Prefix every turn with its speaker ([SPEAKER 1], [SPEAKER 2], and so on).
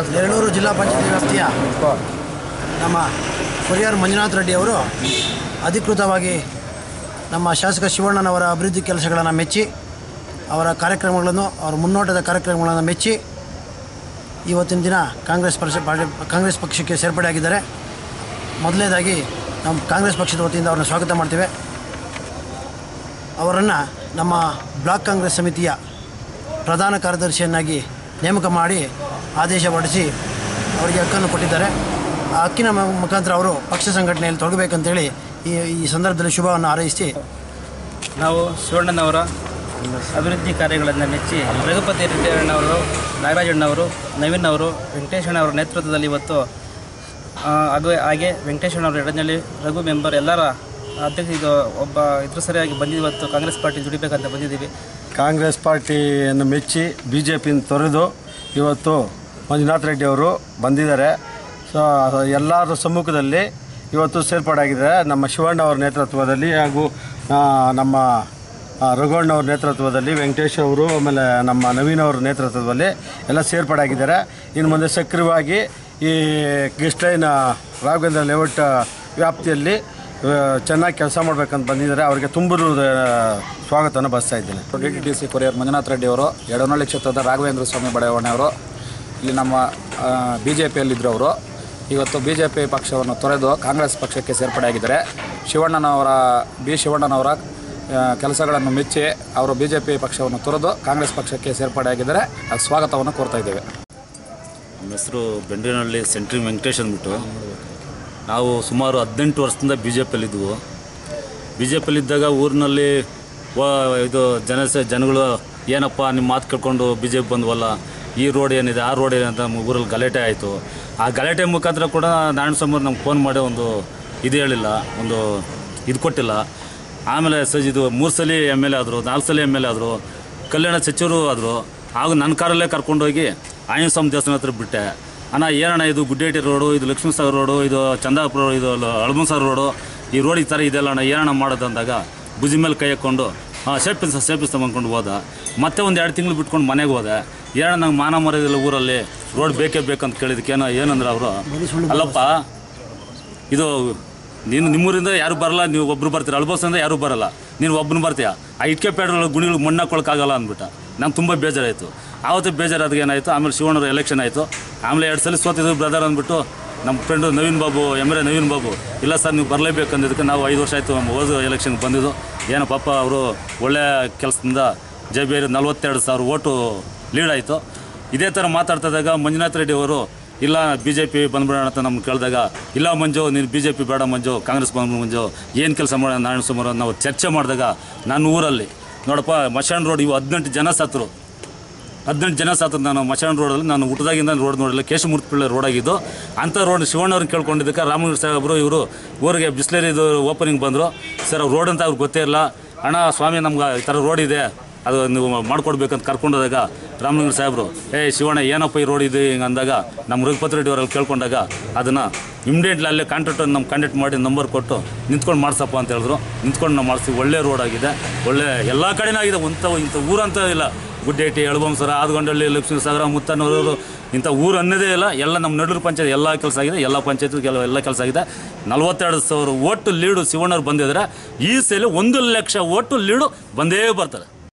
[SPEAKER 1] ಜಿಲ್ಲಾ ಪಂಚಾಯತ್ ವ್ಯಾಪ್ತಿಯ ನಮ್ಮ ಕೊರಿಯರ್ ಮಂಜುನಾಥ್ ರೆಡ್ಡಿ ಅವರು ಅಧಿಕೃತವಾಗಿ ನಮ್ಮ ಶಾಸಕ ಶಿವಣ್ಣನವರ ಅಭಿವೃದ್ಧಿ ಕೆಲಸಗಳನ್ನು ಮೆಚ್ಚಿ, ಅವರ ಕಾರ್ಯಕ್ರಮಗಳನ್ನು, ಅವರ ಮುನ್ನೋಟದ ಕಾರ್ಯಕ್ರಮಗಳನ್ನು ಮೆಚ್ಚಿ ಇವತ್ತಿನ ದಿನ ಕಾಂಗ್ರೆಸ್ ಪಕ್ಷ ಕಾಂಗ್ರೆಸ್ ಪಕ್ಷಕ್ಕೆ ಸೇರ್ಪಡೆಯಾಗಿದ್ದಾರೆ ಮೊದಲನೇದಾಗಿ ನಮ್ಮ ಕಾಂಗ್ರೆಸ್ ಪಕ್ಷದ ವತಿಯಿಂದ ಅವ್ರನ್ನ ಸ್ವಾಗತ ಮಾಡ್ತೇವೆ. ಅವರನ್ನು ನಮ್ಮ ಬ್ಲಾಕ್ ಕಾಂಗ್ರೆಸ್ ಸಮಿತಿಯ ಪ್ರಧಾನ ಕಾರ್ಯದರ್ಶಿಯನ್ನಾಗಿ ನೇಮಕ ಮಾಡಿ ಆದೇಶ ಹೊರಡಿಸಿ ಅವರಿಗೆ ಹಕ್ಕನ್ನು ಕೊಟ್ಟಿದ್ದಾರೆ. ಆ ಹಕ್ಕಿನ ಮುಖಾಂತರ ಅವರು ಪಕ್ಷ ಸಂಘಟನೆಯಲ್ಲಿ ತೊಡಗಬೇಕಂತೇಳಿ ಈ ಈ ಸಂದರ್ಭದಲ್ಲಿ ಶುಭವನ್ನು ಹಾರೈಸಿ.
[SPEAKER 2] ನಾವು ಸುವರ್ಣನವರ ಅಭಿವೃದ್ಧಿ ಕಾರ್ಯಗಳನ್ನು ಮೆಚ್ಚಿ ರಘುಪತಿ ರೆಡ್ಡಿಯಣ್ಣವರು ನಾಗರಾಜಣ್ಣವರು ನವೀನ್ ಅವರು ವೆಂಕಟೇಶಣ್ಣವರ ನೇತೃತ್ವದಲ್ಲಿ ಇವತ್ತು ಅದು ಹಾಗೂ ಹಾಗೆ ವೆಂಕಟೇಶಣ್ಣವರ ಎಡನಲ್ಲಿ ರಘು ಮೆಂಬರ್ ಎಲ್ಲರ ಅಧ್ಯಕ್ಷ ಇದು ಒಬ್ಬ ಇದ್ರ ಸರಿಯಾಗಿ ಬಂದಿವತ್ತು ಕಾಂಗ್ರೆಸ್ ಪಾರ್ಟಿ ದುಡಿಬೇಕಂತ ಬಂದಿದ್ದೀವಿ.
[SPEAKER 3] ಕಾಂಗ್ರೆಸ್ ಪಾರ್ಟಿಯನ್ನು ಮೆಚ್ಚಿ ಬಿ ಜೆ ಪಿನ ತೊರೆದು ಇವತ್ತು ಮಂಜುನಾಥ್ ರೆಡ್ಡಿ ಅವರು ಬಂದಿದ್ದಾರೆ. ಸೊ ಎಲ್ಲರ ಸಮ್ಮುಖದಲ್ಲಿ ಇವತ್ತು ಸೇರ್ಪಾಡಾಗಿದ್ದಾರೆ. ನಮ್ಮ ಶಿವಣ್ಣ ಅವರ ನೇತೃತ್ವದಲ್ಲಿ ಹಾಗೂ ನಮ್ಮ ರಘುವಣ್ಣ ಅವ್ರ ನೇತೃತ್ವದಲ್ಲಿ, ವೆಂಕಟೇಶ್ ಅವರು, ಆಮೇಲೆ ನಮ್ಮ ನವೀನ್ ಅವ್ರ ನೇತೃತ್ವದಲ್ಲಿ ಎಲ್ಲ ಸೇರ್ಪಡಾಗಿದ್ದಾರೆ. ಇನ್ನು ಮುಂದೆ ಸಕ್ರಿಯವಾಗಿ ಈ ಗಿಸ್ಟೈನ ರಾಘವೇಂದ್ರ ಲೇಔಟ್ ವ್ಯಾಪ್ತಿಯಲ್ಲಿ ಚೆನ್ನಾಗಿ ಕೆಲಸ ಮಾಡ್ಬೇಕಂತ ಬಂದಿದ್ದಾರೆ. ಅವರಿಗೆ ತುಂಬು ಸ್ವಾಗತವನ್ನು ಬಸ್ತಾ ಇದ್ದೇನೆ.
[SPEAKER 4] D T C courier Manjunath Reddy ಅವರು ಯಡನಹಳ್ಳಿ ಕ್ಷೇತ್ರದ ರಾಘವೇಂದ್ರ ಸ್ವಾಮಿ ಬಡಾವಣೆ ಅವರು ಇಲ್ಲಿ ನಮ್ಮ ಬಿ ಜೆ ಪಿಯಲ್ಲಿದ್ದರು ಅವರು ಇವತ್ತು ಬಿ ಜೆ ಪಿ ಪಕ್ಷವನ್ನು ತೊರೆದು ಕಾಂಗ್ರೆಸ್ ಪಕ್ಷಕ್ಕೆ ಸೇರ್ಪಡೆಯಾಗಿದ್ದಾರೆ ಶಿವಣ್ಣನವರ, ಬಿ. ಶಿವಣ್ಣನವರ ಕೆಲಸಗಳನ್ನು ಮೆಚ್ಚಿ ಅವರು ಬಿ ಜೆ ಪಿ ಪಕ್ಷವನ್ನು ತೊರೆದು ಕಾಂಗ್ರೆಸ್ ಪಕ್ಷಕ್ಕೆ ಸೇರ್ಪಡೆಯಾಗಿದ್ದಾರೆ ಅದು ಸ್ವಾಗತವನ್ನು ಕೋರ್ತಾ ಇದ್ದೇವೆ.
[SPEAKER 5] ನಮ್ಮ ಹೆಸರು ಬೆಂಗಳೂರಿನಲ್ಲಿ ಸೆಂಟ್ರಿ ವೆಂಕಟೇಶ್ ಅಂದ್ಬಿಟ್ಟು, ನಾವು ಸುಮಾರು ಹದಿನೆಂಟು ವರ್ಷದಿಂದ ಬಿ ಜೆ ಪಿಯಲ್ಲಿದ್ದವು ಬಿ ಜೆ ಪಿಯಲ್ಲಿದ್ದಾಗ ಊರಿನಲ್ಲಿ ಇದು ಜನ ಜನಗಳು, ಏನಪ್ಪ, ನಿಮ್ಮ ಮಾತು ಕೇಳ್ಕೊಂಡು ಬಿ ಜೆ ಪಿ ಬಂದ್ವಲ್ಲ ಈ ರೋಡ್ ಏನಿದೆ, ಆ ರೋಡ್ ಏನಿದೆ ನಮ್ಮ ಊರಲ್ಲಿ ಗಲಾಟೆ ಆಯಿತು. ಆ ಗಲಾಟೆ ಮುಖಾಂತರ ಕೂಡ ನಾರಾಯಣ ಸ್ವಾಮಿ ನಮ್ಗೆ ಫೋನ್ ಮಾಡಿ ಒಂದು ಇದು ಹೇಳಿಲ್ಲ, ಒಂದು ಇದು ಕೊಟ್ಟಿಲ್ಲ. ಆಮೇಲೆ ಸ ಇದು ಮೂರು ಸಲ ಎಂ ಎಲ್ ಎ ಆದರು, ನಾಲ್ಕು ಸಲ ಎಂ ಎಲ್ ಎ ಆದರು, ಕಲ್ಯಾಣ ಸಚಿವರು ಆದರು, ಆಗ ನನ್ನ ಕಾರಲ್ಲೇ ಕರ್ಕೊಂಡೋಗಿ ಆಂಜನೇಯ ಸ್ವಾಮಿ ದೇವಸ್ಥಾನ ಹತ್ರ ಬಿಟ್ಟೆ. ಅಣ್ಣ, ಏನಣ್ಣ ಇದು ಗುಡ್ಡೇಟಿ ರೋಡು, ಇದು ಲಕ್ಷ್ಮೀ ಸಾಗರ್ ರೋಡು, ಇದು ಚಂದಾಪುರ ಇದು ಅಳಮಸಾರ್ ರೋಡು, ಈ ರೋಡ್ ಈ ಥರ ಇದೆಲ್ಲ ಅಣ್ಣ, ಏನಣ್ಣ ಮಾಡೋದು ಅಂದಾಗ ಭುಜಿ ಮೇಲೆ ಕೈ ಹಾಕ್ಕೊಂಡು ಹಾಂ ಸೇಪಿಸ್ ಸೇಪಿಸ್ ತಗೊಂಡ್ಕೊಂಡು ಹೋದ. ಮತ್ತೆ ಒಂದು ಎರಡು ತಿಂಗಳು ಬಿಟ್ಕೊಂಡು ಮನೆಗೆ ಹೋದೆ. ಏನೋ ನಂಗೆ ಮಾನ ಮರದಿಲ್ಲ ಊರಲ್ಲಿ ರೋಡ್ ಬೇಕೇ ಬೇಕಂತ ಕೇಳಿದಕ್ಕೆ ಏನೋ ಏನಂದ್ರೆ ಅವರು ಅಲ್ಲಪ್ಪ ಇದು ನೀನು ನಿಮ್ಮೂರಿಂದ ಯಾರು ಬರಲ್ಲ ನೀವು ಒಬ್ರು ಬರ್ತೀರ. ಅಳ್ಬೋಸಂದ್ರೆ ಯಾರು ಬರಲ್ಲ. ನೀನು ಒಬ್ಬನು ಬರ್ತೀಯ. ಆ ಇಟ್ಕೆ ಪೇಡ್ರಲ್ಲಿ ಗುಣಿಗಳು ಮಣ್ಣು ಹಾಕೊಳಕ್ಕಾಗಲ್ಲ ಅಂದ್ಬಿಟ್ಟ. ನಂಗೆ ತುಂಬ ಬೇಜಾರಾಯಿತು. ಆವತ್ತು ಬೇಜಾರಾದಾಗ ಏನಾಯಿತು? ಆಮೇಲೆ ಶಿವಣ್ಣವ್ರ ಎಲೆಕ್ಷನ್ ಆಯಿತು. ಆಮೇಲೆ ಎರಡು ಸಲ ಸೋತಿದ್ರು ಬ್ರದರ್ ಅಂದ್ಬಿಟ್ಟು ನಮ್ಮ friend Naveen Babu M L A Naveen Babu ಇಲ್ಲ ಸರ್ ನೀವು ಬರಲೇಬೇಕು ಅಂದಿದ್ದಕ್ಕೆ ನಾವು ಐದು ವರ್ಷ ಆಯಿತು ಹೋದ ಎಲೆಕ್ಷನ್ಗೆ ಬಂದಿದ್ದು. ಏನೋ ಪಾಪ ಅವರು ಒಳ್ಳೆಯ ಕೆಲಸದಿಂದ ಜೆ ಬಿ ನಲ್ವತ್ತೆರಡು ಸಾವಿರ ಓಟು ಲೀಡ್ ಆಯಿತು. ಇದೇ ಥರ ಮಾತಾಡ್ತಿದ್ದಾಗ ಮಂಜುನಾಥ್ ರೆಡ್ಡಿ ಅವರು, ಇಲ್ಲ ಬಿ ಜೆ ಪಿ ಬಂದ್ಬಿಡೋಣ ಅಂತ ನಮ್ಗೆ ಕೇಳಿದಾಗ, ಇಲ್ಲ ಮಂಜು, ನೀನು ಬಿ ಜೆ ಪಿ ಬೇಡ ಮಂಜು, ಕಾಂಗ್ರೆಸ್ ಬಂದ್ಬಿಡ ಮಂಜು, ಏನು ಕೆಲಸ ಮಾಡೋಣ ನಾರಾಯಣ ಸುಮಾರು ನಾವು ಚರ್ಚೆ ಮಾಡಿದಾಗ, ನನ್ನ ಊರಲ್ಲಿ, ನೋಡಪ್ಪ, ಮಶಾನ್ ರೋಡ್ ಇವು ಹದಿನೆಂಟು ಜನ ಸತ್ರು. ಹದಿನೆಂಟು ಜನ ಸಾತ್ರ ನಾನು ಮಶಾನ್ ರೋಡಲ್ಲಿ ನಾನು ಊಟದಾಗಿಂದ ರೋಡ್ ನೋಡಿಲ್ಲ, ಕೇಶಮೂರ್ತಿ ಪಿಳ್ಳೆ ರೋಡ್ ಆಗಿದ್ದು. ಅಂಥ ರೋಡ್ ಶಿವಣ್ಣವ್ರನ್ನ ಕೇಳ್ಕೊಂಡಿದ್ದಕ್ಕೆ ರಾಮನಗರ ಸಾಹೇಬರು ಇವರು ಊರಿಗೆ ಬಿಸ್ಲೇರಿದು ಓಪನಿಂಗ್ ಬಂದರು. ಸರ್ ರೋಡ್ ಅಂತ ಅವ್ರಿಗೆ ಗೊತ್ತೇ ಇಲ್ಲ. ಅಣ್ಣ, ಸ್ವಾಮಿ, ನಮ್ಗೆ ಈ ಥರ ರೋಡ್ ಇದೆ. ಅದು ನೀವು ಮಾಡ್ಕೊಡ್ಬೇಕಂತ ಕರ್ಕೊಂಡೋದಾಗ ರಾಮನಗರ ಸಾಹೇಬರು, ಏ, ಶಿವಣ್ಣ, ಏನಪ್ಪ ಈ ರೋಡ್ ಇದೆ? ಹಿಂಗೆ ಅಂದಾಗ ನಮ್ಮ ರಘುಪತಿ ರೆಡ್ಡಿ ಅವರಲ್ಲಿ ಕೇಳ್ಕೊಂಡಾಗ ಅದನ್ನು ಇಮ್ಡಿಯೇಟ್ಲಿ ಅಲ್ಲೇ ಕಾಂಟ್ರಾಕ್ಟರ್ ನಮ್ಮ ಕಾಂಟ್ಯಾಕ್ಟ್ ಮಾಡಿ ನಂಬರ್ ಕೊಟ್ಟು ನಿಂತ್ಕೊಂಡು ಮಾಡ್ಸಪ್ಪ ಅಂತ ಹೇಳಿದ್ರು. ನಿಂತ್ಕೊಂಡು ನಾವು ಮಾಡಿಸ್ತೀವಿ ಒಳ್ಳೆ ರೋಡ್ ಆಗಿದೆ. ಒಳ್ಳೆ ಎಲ್ಲ ಕಡೆನೂ ಆಗಿದೆ. ಇಂಥ ಇಂಥ ಊರಂತ ಇಲ್ಲ. ಗುಡ್ಡೇಟಿ ಎಳಬಂಸರ ಆದಗೊಂಡಳ್ಳಿ ಲಕ್ಷ್ಮೀ ಸಾಗರ ಮುತ್ತನೂರು ಇಂಥ ಊರು ಅನ್ನೋದೇ ಇಲ್ಲ. ಎಲ್ಲ ನಮ್ಮ ನಡೂರು ಪಂಚಾಯತ್ ಎಲ್ಲ ಕೆಲಸ ಆಗಿದೆ. ಎಲ್ಲ ಪಂಚಾಯತ್ ಕೆಲವು ಎಲ್ಲ ಕೆಲಸ ಆಗಿದೆ. ನಲ್ವತ್ತೆರಡು ಸಾವಿರ ಓಟು ಲೀಡು ಶಿವಣ್ಣವ್ರು ಬಂದಿದ್ದಾರೆ. ಈ ಸಲ ಒಂದು ಲಕ್ಷ ಓಟು ಲೀಡು ಬಂದೇ ಬರ್ತಾರೆ